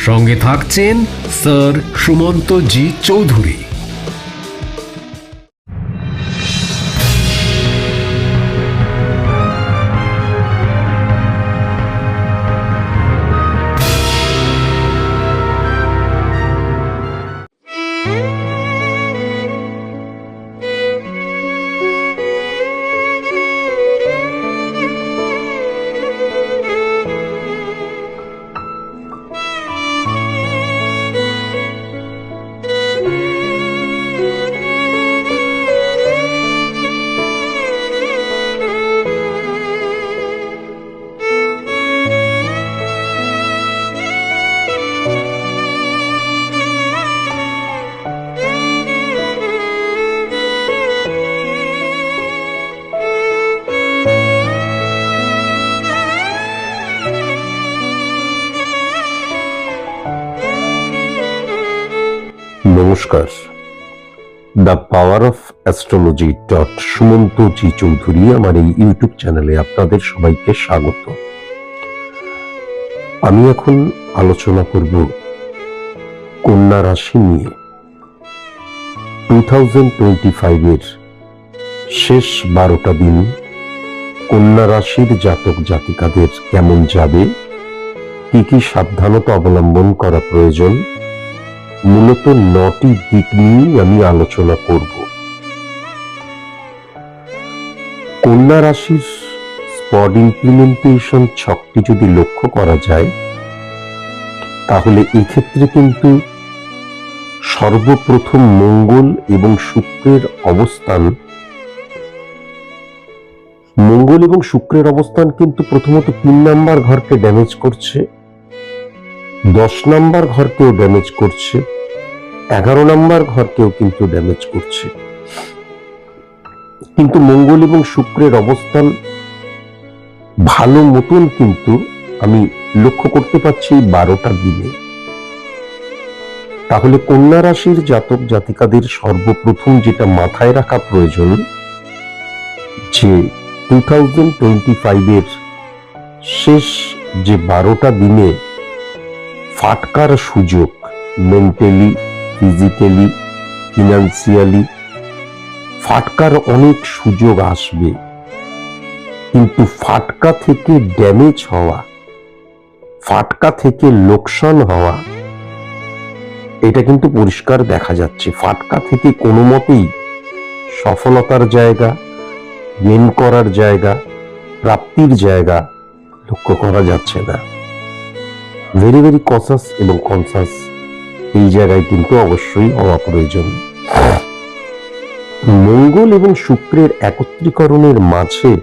সঙ্গে থাকছেন স্যার সুমন্ত জি চৌধুরী। নমস্কার। The power of astrology dot Sumanta ji Chowdhury আমার এই ইউটিউব চ্যানেলে আপনাদের সবাইকে স্বাগত। আমি এখন আলোচনা করব কন্যা রাশি নিয়ে। টু থাউজেন্ড টোয়েন্টি ফাইভের শেষ বারোটা দিন কন্যা রাশির জাতক জাতিকাদের কেমন যাবে? কি কি সাবধানতা অবলম্বন করা প্রয়োজন? মূলত নটি দিক নিয়েই আমি আলোচনা করব। কন্যা রাশির স্পট ইমপ্লিমেন্টেশন ছকটি যদি লক্ষ্য করা যায়, তাহলে এক্ষেত্রে কিন্তু সর্বপ্রথম মঙ্গল এবং শুক্রের অবস্থান, মঙ্গল এবং শুক্রের অবস্থান কিন্তু প্রথমত তিন নাম্বার ঘরকে ড্যামেজ করছে। দশ নাম্বার ঘরকেও ড্যামেজ করছে, এগারো নাম্বার ঘরকেও কিন্তু ড্যামেজ করছে। কিন্তু মঙ্গল এবং শুক্রের অবস্থান ভালো মতন কিন্তু আমি লক্ষ্য করতে পারছি বারোটা দিনে। তাহলে কন্যা রাশির জাতক জাতিকাদের সর্বপ্রথম যেটা মাথায় রাখা প্রয়োজন, যে টু থাউজেন্ড টোয়েন্টি ফাইভের শেষ যে বারোটা দিনে ফাটকার সুযোগ মেন্টালি, ফিজিক্যালি, ফিনান্সিয়ালি ফাটকার অনেক সুযোগ আসবে। কিন্তু ফাটকা থেকে ড্যামেজ হওয়া, ফাটকা থেকে লোকসান হওয়া, এটা কিন্তু পরিষ্কার দেখা যাচ্ছে। ফাটকা থেকে কোনো মতেই সফলতার জায়গা গেন করার জায়গা, প্রাপ্তির জায়গা লক্ষ্য করা যাচ্ছে না। ভেরি ভেরি কসাস এবং কনসাস এই জায়গায় কিন্তু অবশ্যই হওয়া প্রয়োজন মঙ্গল এবং শুক্রের একত্রীকরণের মাঝে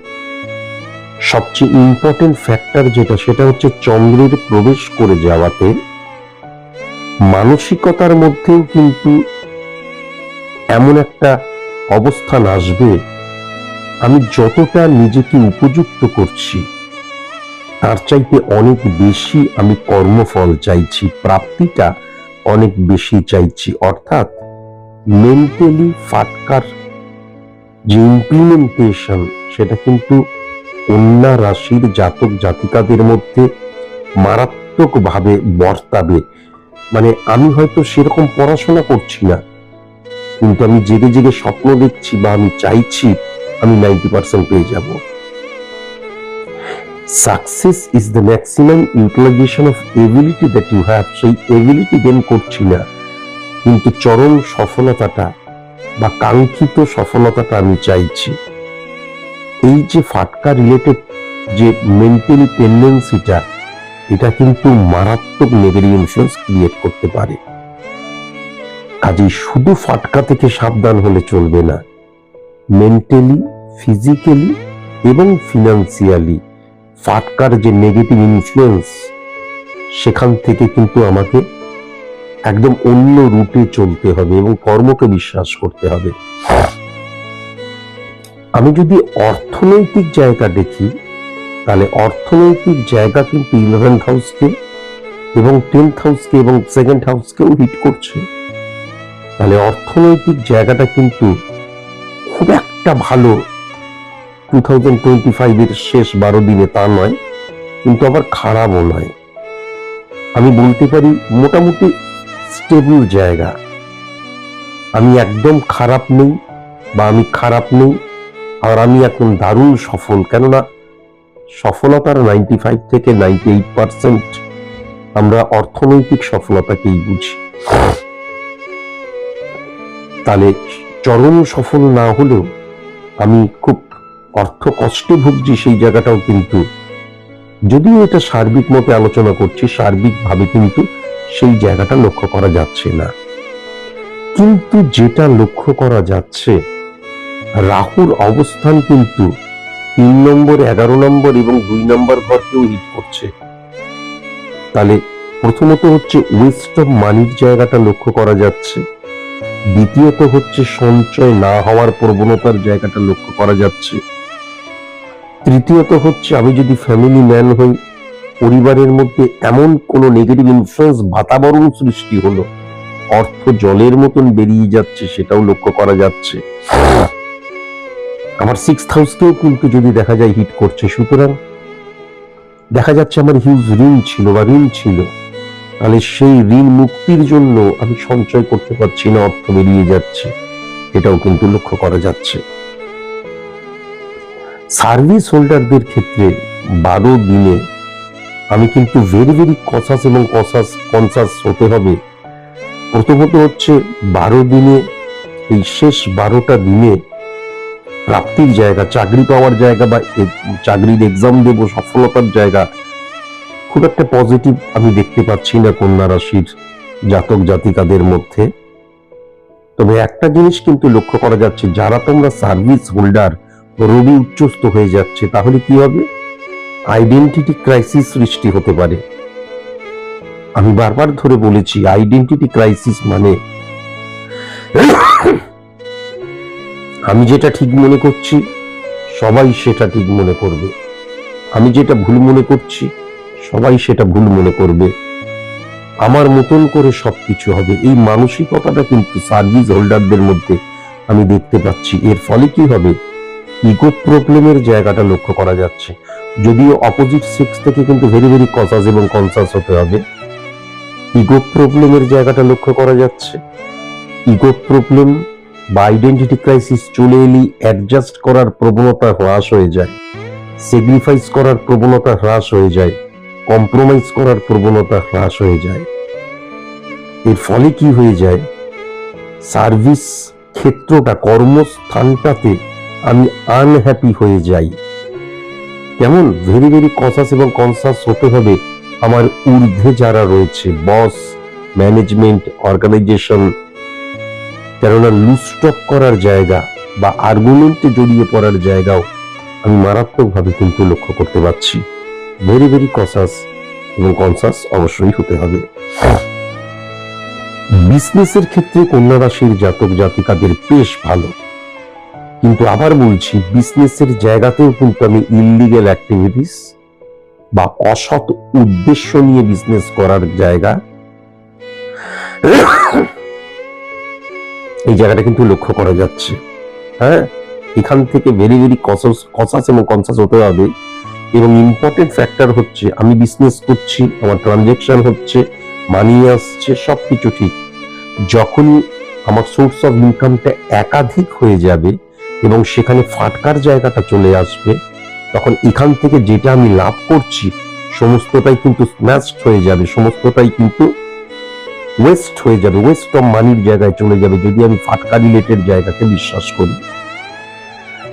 সবচেয়ে ইম্পর্টেন্ট ফ্যাক্টর যেটা, সেটা হচ্ছে চন্দ্রের প্রবেশ করে যাওয়াতে মানসিকতার মধ্যেও কিন্তু এমন একটা অবস্থান আসবে। আমি যতটা নিজেকে উপযুক্ত করছি তার চাইতে অনেক বেশি আমি কর্মফল চাইছি, প্রাপ্তিটা অনেক বেশি চাইছি। অর্থাৎ মেন্টালি ফাটকার যে ইমপ্লিমেন্টেশন সেটা কিন্তু কন্যা রাশির জাতক জাতিকাদের মধ্যে মারাত্মকভাবে বর্তাবে। মানে আমি হয়তো সেরকম পড়াশোনা করছি না, কিন্তু আমি জেগে জেগে স্বপ্ন দেখছি বা আমি চাইছি আমি নাইনটি পার্সেন্ট পেয়ে যাব। Success is the maximum utilisation of ability that you have সেই এবিলিটি গেন করছি না। কিন্তু চরম সফলতাটা বা কাঙ্ক্ষিত সফলতাটা আমি চাইছি। এই যে ফাটকা রিলেটেড যে মেন্টালি টেন্ডেন্সিটা এটা কিন্তু মারাত্মক নেগেটিভ ইনফ্লুয়েন্স ক্রিয়েট করতে পারে। কাজেই শুধু ফাটকা থেকে সাবধান হলে চলবে না। মেন্টালি ফিজিক্যালি এবং ফিনান্সিয়ালি ফাটকার যে নেগেটিভ ইনফ্লুয়েন্স সেখান থেকে কিন্তু আমাকে একদম অন্য রুটে চলতে হবে এবং কর্মকে বিশ্বাস করতে হবে। আমি যদি অর্থনৈতিক জায়গা দেখি, তাহলে অর্থনৈতিক জায়গা কিন্তু ইলেভেন্থ হাউসকে এবং টেন্থ হাউসকে এবং সেকেন্ড হাউসকেও হিট করছে। তাহলে অর্থনৈতিক জায়গাটা কিন্তু খুব একটা ভালো টু থাউজেন্ড টোয়েন্টি ফাইভের শেষ বারো দিনে তা নয়, কিন্তু আবার খারাপও নয়। আমি বলতে পারি মোটামুটি স্টেবল জায়গা। আমি একদম খারাপ নেই বা আমি খারাপ নেই, আর আমি এখন দারুণ সফল। কেননা সফলতার নাইনটি ফাইভ থেকে নাইনটি এইট পার্সেন্ট আমরা অর্থনৈতিক সফলতাকেই বুঝি। তাহলে চরম সফল না হলেও আমি খুব অর্থ কষ্টে ভুগছি সেই জায়গাটাও কিন্তু। যদিও এটা সার্বিক মতে আলোচনা করছি, সার্বিকভাবে কিন্তু সেই জায়গাটা লক্ষ্য করা যাচ্ছে না। কিন্তু যেটা লক্ষ্য করা যাচ্ছে, রাহুর অবস্থান কিন্তু তিন নম্বর, এগারো নম্বর এবং দুই নম্বর ঘরকেও হিট করছে। তাহলে প্রথমত হচ্ছে ওয়েস্ট অফ মানির জায়গাটা লক্ষ্য করা যাচ্ছে। দ্বিতীয়ত হচ্ছে সঞ্চয় না হওয়ার প্রবণতার জায়গাটা লক্ষ্য করা যাচ্ছে। তৃতীয়ত হচ্ছে, আমি যদি ফ্যামিলি ম্যান হই, পরিবারের মধ্যে এমন কোন নেগেটিভ ইনফ্লুয়েন্স বাতাবরণ সৃষ্টি হলো, অর্থ জলের মতন বেরিয়ে যাচ্ছে সেটাও লক্ষ্য করা যাচ্ছে। আমার সিক্স হাউসকেও কিন্তু যদি দেখা যায় হিট করছে, সুতরাং দেখা যাচ্ছে আমার হিউজ ঋণ ছিল বা ঋণ ছিল, তাহলে সেই ঋণ মুক্তির জন্য আমি সঞ্চয় করতে পারছি না, অর্থ বেরিয়ে যাচ্ছে, এটাও কিন্তু লক্ষ্য করা যাচ্ছে। সার্ভিস হোল্ডারদের ক্ষেত্রে বারো দিনে আমি কিন্তু ভেরি ভেরি কসাস এবং কসাস কনসাস হতে হবে। প্রথমত হচ্ছে বারো দিনে, এই শেষ বারোটা দিনে প্রাপ্তির জায়গা, চাকরি পাওয়ার জায়গা বা চাকরির এক্সাম দেব, সফলতার জায়গা, খুব একটা পজিটিভ আমি দেখতে পাচ্ছি না কন্যা রাশির জাতক জাতিকাদের মধ্যে। তবে একটা জিনিস কিন্তু লক্ষ্য করা যাচ্ছে, যারা তোমরা সার্ভিস হোল্ডার রবি উচ্চস্ত হয়ে যাচ্ছে, তাহলে কি হবে? আইডেন্টিটি ক্রাইসিস সৃষ্টি হতে পারে। আমি বারবার ধরে বলেছি আইডেন্টিটি ক্রাইসিস মানে আমি যেটা ঠিক মনে করছি, সবাই সেটা ঠিক মনে করবে। আমি যেটা ভুল মনে করছি, সবাই সেটা ভুল মনে করবে। আমার মতন করে সবকিছু হবে। এই মানসিকতাটা কিন্তু সার্ভিস হোল্ডারদের মধ্যে আমি দেখতে পাচ্ছি। এর ফলে কি হবে? ইগো প্রবলেমের জায়গাটা লক্ষ্য করা যাচ্ছে। যদিও অপোজিট সেক্স থেকে কিন্তু ভেরি ভেরি কসাস এবং কনসাস হতে হবে। ইগো প্রবলেমের জায়গাটা লক্ষ্য করা যাচ্ছে। ইগো প্রবলেম বা আইডেন্টিটি ক্রাইসিস চলে এলি অ্যাডজাস্ট করার প্রবণতা হ্রাস হয়ে যায়। স্যাক্রিফাইস করার প্রবণতা হ্রাস হয়ে যায়। কম্প্রোমাইজ করার প্রবণতা হ্রাস হয়ে যায়। এর ফলে কি হয়ে যায়? সার্ভিস ক্ষেত্রটা, কর্মস্থানটাতে আমি আনহ্যাপি হয়ে যাই। কেমন? ভেরি ভেরি কনসাস এবং কনসাস হতে হবে আমার ঊর্ধ্বে যারা রয়েছে। বস ম্যানেজমেন্ট অর্গানাইজেশন কেননা লুস্টক করার জায়গা বা আর্গুমেন্টে জড়িয়ে পড়ার জায়গাও আমি মারাত্মকভাবে কিন্তু লক্ষ্য করতে পারছি। ভেরি ভেরি কনসাস এবং কনসাস অবশ্যই হতে হবে। বিজনেসের ক্ষেত্রে কন্যা রাশির জাতক জাতিকাদের বেশ ভালো। কিন্তু আবার বলছি বিজনেসের জায়গাতেও কিন্তু আমি ইললিগেল অ্যাক্টিভিটিস বা অসৎ উদ্দেশ্য নিয়ে বিজনেস করার জায়গা। এই জায়গাটা কিন্তু লক্ষ্য করা যাচ্ছে। হ্যাঁ? এখান থেকে ভেরি ভেরি কসাস কসাস এবং কনসাস হতে হবে। এবং ইম্পর্টেন্ট ফ্যাক্টর হচ্ছে, আমি বিজনেস করছি, আমার ট্রানজেকশন হচ্ছে মানি আসছে, সবকিছু ঠিক। যখনই আমার সোর্স অফ ইনকামটা একাধিক হয়ে যাবে এবং সেখানে ফাটকার জায়গাটা চলে আসবে, তখন এখান থেকে যেটা আমি লাভ করছি, সমস্তটাই কিন্তু স্ম্যাশড হয়ে যাবে, সমস্তটাই কিন্তু ওয়েস্ট হয়ে যাবে ওয়েস্ট অফ মানির জায়গায় চলে যাবে, যদি আমি ফাটকা রিলেটেড জায়গাকে বিশ্বাস করি।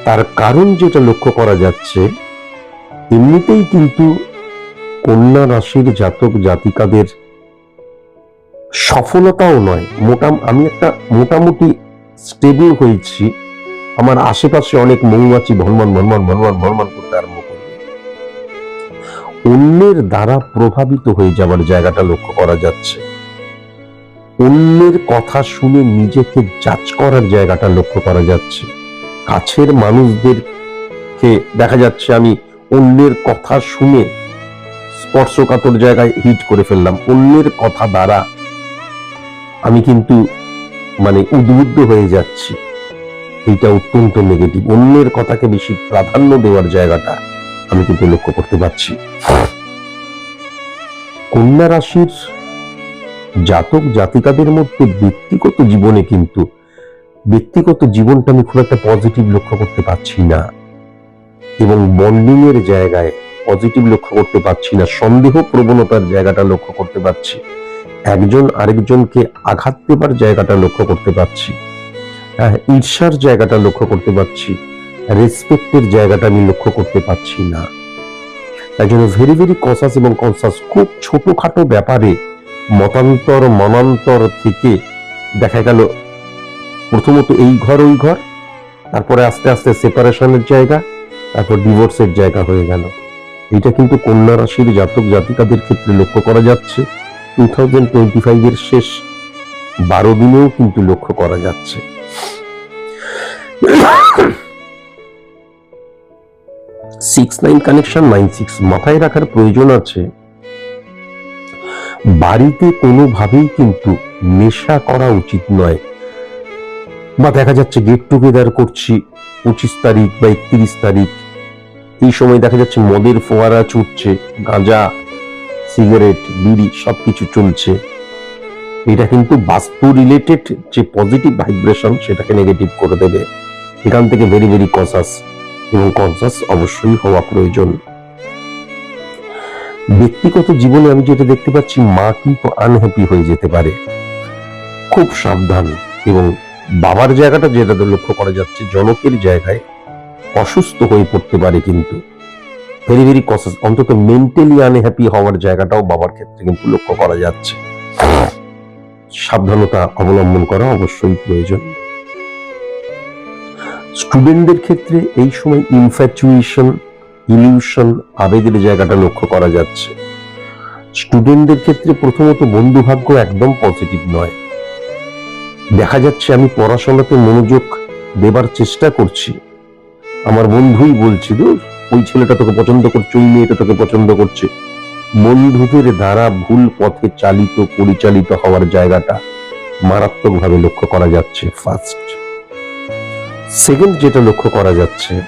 তার কারণ যেটা লক্ষ্য করা যাচ্ছে, এমনিতেই কিন্তু কন্যা রাশির জাতক জাতিকাদের সফলতাও নয়। মোটাম, আমি একটা মোটামুটি স্টেবল হয়েছি। আমার আশেপাশে অনেক মৌমাছি ভনমান ভনমান ভনমান ভনমান করতে আরম্ভ করবে। অন্যের দ্বারা প্রভাবিত হয়ে যাওয়ার জায়গাটা লক্ষ্য করা যাচ্ছে। অন্যের কথা শুনে নিজেকে জাজ করার জায়গাটা লক্ষ্য করা যাচ্ছে। কাছের মানুষদেরকে দেখা যাচ্ছে আমি অন্যের কথা শুনে স্পর্শকাতর জায়গায় হিট করে ফেললাম। অন্যের কথা দ্বারা আমি কিন্তু মানে উদ্বুদ্ধ হয়ে যাচ্ছি। এইটা অত্যন্ত নেগেটিভ অন্যের কথাকে বেশি প্রাধান্য দেওয়ার জায়গাটা আমি কিন্তু লক্ষ্য করতে পারছি। কন্যা রাশির জাতক জাতিকাদের মধ্যে ব্যক্তিগত জীবনে কিন্তু ব্যক্তিগত জীবনটা আমি খুব একটা পজিটিভ লক্ষ্য করতে পারছি না। এবং বন্ডিং এর জায়গায় পজিটিভ লক্ষ্য করতে পারছি না। সন্দেহ প্রবণতার জায়গাটা লক্ষ্য করতে পারছি। একজন আরেকজনকে আঘাত দেবার জায়গাটা লক্ষ্য করতে পারছি। ঈর্ষার জায়গাটা লক্ষ্য করতে পারছি রেসপেক্টের জায়গাটা আমি লক্ষ্য করতে পারছি না। তাই জন্য ভেরি ভেরি কনসাস এবং কনসাস খুব ছোটখাটো ব্যাপারে মতান্তর, মনান্তর থেকে দেখা গেল, প্রথমত এই ঘর, ওই ঘর, তারপরে আস্তে আস্তে সেপারেশনের জায়গা, তারপর ডিভোর্সের জায়গা হয়ে গেল। এটা কিন্তু কন্যা রাশির জাতক, জাতিকাদের ক্ষেত্রে লক্ষ্য করা যাচ্ছে। টু থাউজেন্ড টোয়েন্টি ফাইভের শেষ বারো দিনেও কিন্তু লক্ষ্য করা যাচ্ছে। Six nine connection nine six মাথায় রাখার প্রয়োজন আছে। বাড়িতে কোনোভাবেই কিন্তু নেশা করা উচিত নয়। বা দেখা যাচ্ছে গেট টুগেদার করছি, পঁচিশ তারিখ বা একত্রিশ তারিখ। এই সময় দেখা যাচ্ছে মদের ফোয়ারা ছুটছে, গাঁজা সিগারেট বিড়ি সবকিছু চলছে। এটা কিন্তু বাস্তু রিলেটেড যে পজিটিভ ভাইব্রেশন সেটাকে নেগেটিভ করে দেবে। এখান থেকে ভেরি ভেরি কনসাস এবং কনসাস অবশ্যই হওয়া প্রয়োজন। ব্যক্তিগত জীবনে আমি যেটা দেখতে পাচ্ছি, মা কিন্তু আনহ্যাপি হয়ে যেতে পারে। খুব সাবধান এবং বাবার জায়গাটা যেটা লক্ষ্য করা যাচ্ছে, জনকের জায়গায় অসুস্থ হয়ে পড়তে পারে কিন্তু। ভেরি ভেরি কনসাস অন্তত মেন্টালি আনহ্যাপি হওয়ার জায়গাটাও বাবার ক্ষেত্রে কিন্তু লক্ষ্য করা যাচ্ছে। সাবধানতা অবলম্বন করা অবশ্যই প্রয়োজন। স্টুডেন্টদের ক্ষেত্রে এই সময় ইনফ্যাচুয়েশন ইলিউশন আবেগের জায়গাটা লক্ষ্য করা যাচ্ছে। স্টুডেন্টদের ক্ষেত্রে প্রথমত বন্ধু ভাগ্য একদম পজিটিভ নয়। দেখা যাচ্ছে আমি পড়াশোনাতে মনোযোগ দেবার চেষ্টা করছি। আমার বন্ধুই বলছি দূর ওই ছেলেটা তোকে পছন্দ করছে, ওই মেয়েটা তোকে পছন্দ করছে। বন্ধুদের দ্বারা ভুল পথে চালিত, পরিচালিত হওয়ার জায়গাটা মারাত্মকভাবে লক্ষ্য করা যাচ্ছে ফার্স্ট সেকেন্ড যেটা লক্ষ্য করা যাচ্ছে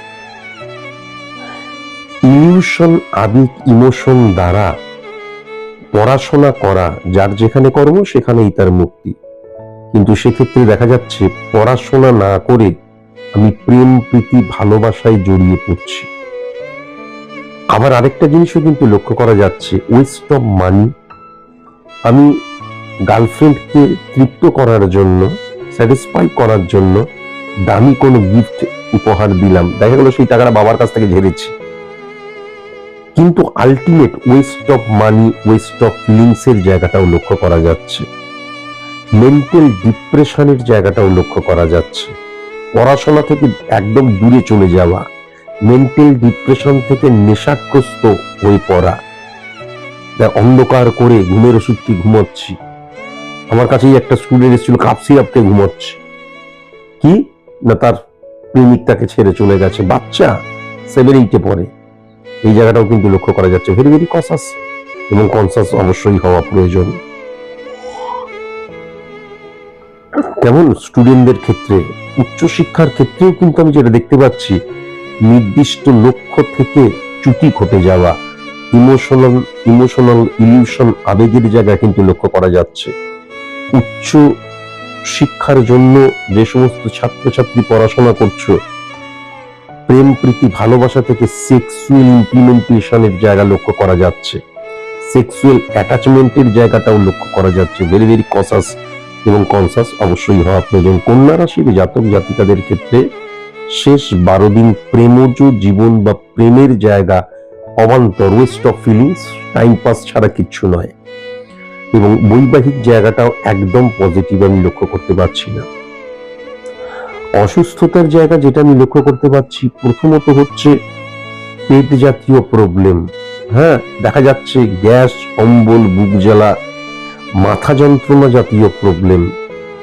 ইলিউশন আবেগ ইমোশন দ্বারা পড়াশোনা করা, যার যেখানে কর্ম সেখানেই তার মুক্তি। কিন্তু সেক্ষেত্রে দেখা যাচ্ছে পড়াশোনা না করে আমি প্রেম, প্রীতি, ভালোবাসায় জড়িয়ে পড়ছি। আবার আরেকটা জিনিসও কিন্তু লক্ষ্য করা যাচ্ছে ওয়েস্ট অফ মানি আমি গার্লফ্রেন্ডকে তৃপ্ত করার জন্য স্যাটিসফাই করার জন্য দামি কোনো গিফট উপহার দিলাম। দেখা গেল সেই টাকাটা বাবার কাছ থেকে ঝেড়েছি। কিন্তু ultimate waste of money waste of feelings এর জায়গাটাও লক্ষ্য করা যাচ্ছে। মেন্টাল ডিপ্রেশনের জায়গাটাও লক্ষ্য করা যাচ্ছে। পড়াশোনা থেকে একদম দূরে চলে যাওয়া। মেন্টাল ডিপ্রেশন থেকে নেশাগ্রস্ত হয়ে পড়া। দেখ, অন্ধকার করে ঘুমের ওষুধ কি ঘুমোচ্ছি। আমার কাছেই একটা স্টুডেন্ট এসেছিল কাপ সিরাপকে ঘুমোচ্ছে। কি? না তার প্রেমিক তাকে ছেড়ে চলে গেছে। বাচ্চা? সেভেন এইটে পড়ে। এই জায়গাটাও কিন্তু লক্ষ্য করা যাচ্ছে। ভেরি ভেরি কনসাস এবং কনসাস অবশ্যই হওয়া প্রয়োজন। তেমন স্টুডেন্টদের ক্ষেত্রে উচ্চশিক্ষার ক্ষেত্রেও কিন্তু আমি যেটা দেখতে পাচ্ছি নির্দিষ্ট লক্ষ্য থেকে চ্যুতি ঘটে যাওয়া। ইমোশনাল ইমোশনাল ইলিউশন আবেগের জায়গায় কিন্তু লক্ষ্য করা যাচ্ছে। উচ্চ শিক্ষার জন্য যে সমস্ত ছাত্রছাত্রী পড়াশোনা করছ, প্রেম, প্রীতি, ভালোবাসা থেকে সেক্সুয়াল ইমপ্লিমেন্টেশনের জায়গা লক্ষ্য করা যাচ্ছে। সেক্সুয়াল অ্যাটাচমেন্টের জায়গাটাও লক্ষ্য করা যাচ্ছে। ভেরি ভেরি কনসাস এবং কনসাস অবশ্যই হওয়া প্রয়োজন। কন্যা রাশির জাতক জাতিকাদের ক্ষেত্রে শেষ বারো দিন প্রেমজ জীবন বা প্রেমের জায়গা অবান্তর waste of feelings time pass ছাড়া কিচ্ছু নয়। এবং বৈবাহিক জায়গাটাও একদম পজিটিভ আমি লক্ষ্য করতে পারছি না। অসুস্থতার জায়গা যেটা আমি লক্ষ্য করতে পারছি, প্রথমত হচ্ছে পেট জাতীয় প্রবলেম হ্যাঁ দেখা যাচ্ছে গ্যাস, অম্বল, বুক জ্বালা, মাথা যন্ত্রণা জাতীয় প্রবলেম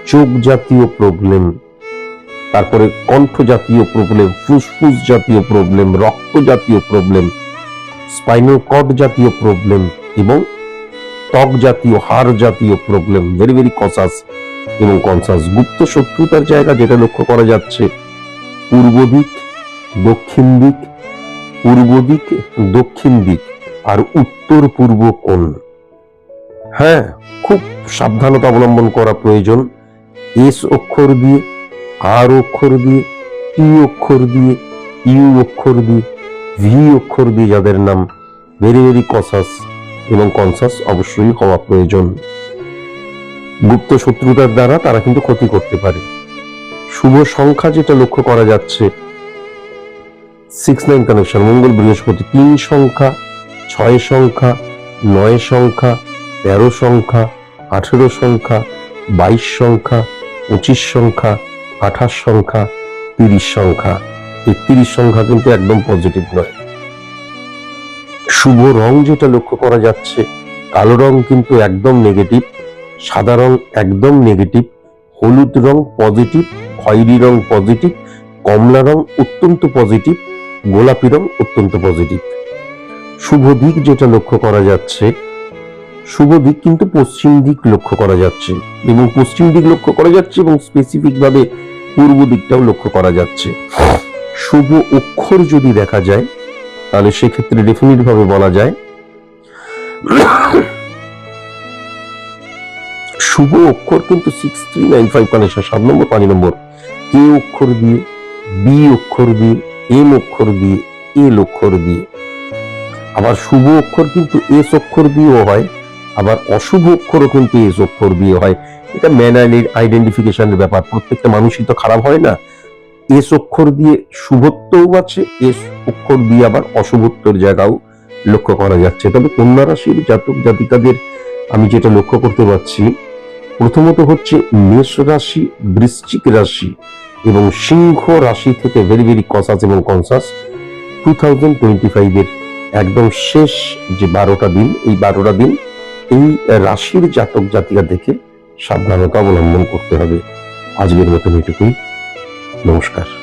চোখ জাতীয় প্রবলেম তারপরে কণ্ঠ জাতীয় প্রবলেম ফুসফুস জাতীয় প্রবলেম রক্ত জাতীয় প্রবলেম স্পাইনাল কর্ড জাতীয় প্রবলেম এবং ত্বক জাতীয়, হাড় জাতীয় প্রবলেম ভেরি ভেরি কসাস এবং কনসাস গুপ্ত শত্রুতার জায়গা যেটা লক্ষ্য করা যাচ্ছে, পূর্ব দিক, দক্ষিণ দিক, পূর্ব দিক, দক্ষিণ দিক আর উত্তর পূর্ব কোণ। হ্যাঁ খুব সাবধানতা অবলম্বন করা প্রয়োজন। এস অক্ষর দিয়ে আর অক্ষর দিয়ে টি অক্ষর দিয়ে, ইউ অক্ষর দিয়ে, ভি অক্ষর দিয়ে যাদের নাম ভেরি ভেরি কসাস এবং কনসাস অবশ্যই হওয়া প্রয়োজন। গুপ্ত শত্রুতার দ্বারা তারা কিন্তু ক্ষতি করতে পারে। শুভ সংখ্যা যেটা লক্ষ্য করা যাচ্ছে সিক্স নাইন কানেকশন মঙ্গল বৃহস্পতি, তিন সংখ্যা, ছয় সংখ্যা, নয় সংখ্যা, তেরো সংখ্যা, আঠেরো সংখ্যা, বাইশ সংখ্যা, পঁচিশ সংখ্যা আঠাশ সংখ্যা, তিরিশ সংখ্যা। এই তিরিশ সংখ্যা কিন্তু একদম পজিটিভ নয়। শুভ রং যেটা লক্ষ্য করা যাচ্ছে, কালো রং কিন্তু একদম নেগেটিভ সাদা রং একদম নেগেটিভ হলুদ রং পজিটিভ খয়েরি রং পজিটিভ কমলা রং অত্যন্ত পজিটিভ গোলাপি রং অত্যন্ত পজিটিভ শুভ দিক যেটা লক্ষ্য করা যাচ্ছে, শুভ দিক কিন্তু পশ্চিম দিক লক্ষ্য করা যাচ্ছে এবং পশ্চিম দিক লক্ষ্য করা যাচ্ছে এবং স্পেসিফিক ভাবে পূর্ব দিকটাও লক্ষ্য করা যাচ্ছে। শুভ অক্ষর যদি দেখা যায়, তাহলে সেক্ষেত্রে ডেফিনিট ভাবে বলা যায়, শুভ অক্ষর কিন্তু six three nine five connection সাত নম্বর, পাঁচ নম্বর। কে অক্ষর দিয়ে, বি অক্ষর দিয়ে, এম অক্ষর দিয়ে, এল অক্ষর দিয়ে। আবার শুভ অক্ষর কিন্তু এস অক্ষর দিয়েও হয়, আবার অশুভ অক্ষরও কিন্তু এস অক্ষর দিয়ে হয়। এটা ম্যানালির আইডেন্টিফিকেশনের ব্যাপার। প্রত্যেকটা মানুষই তো খারাপ হয় না। এস অক্ষর দিয়ে শুভত্বও আছে, এস অক্ষর দিয়ে আবার অশুভত্বর জায়গাও লক্ষ্য করা যাচ্ছে। তবে কন্যা রাশির জাতক জাতিকাদের আমি যেটা লক্ষ্য করতে পারছি, প্রথমত হচ্ছে মেষ রাশি, বৃশ্চিক রাশি এবং সিংহ রাশি থেকে ভেরি ভেরি কসাস এবং কনসাস টু থাউজেন্ড টোয়েন্টি ফাইভের একদম শেষ যে বারোটা দিন, এই বারোটা দিন এই রাশির জাতক জাতিকা দেখে সাবধানতা অবলম্বন করতে হবে। আজকের মতন এটুকুই। নমস্কার।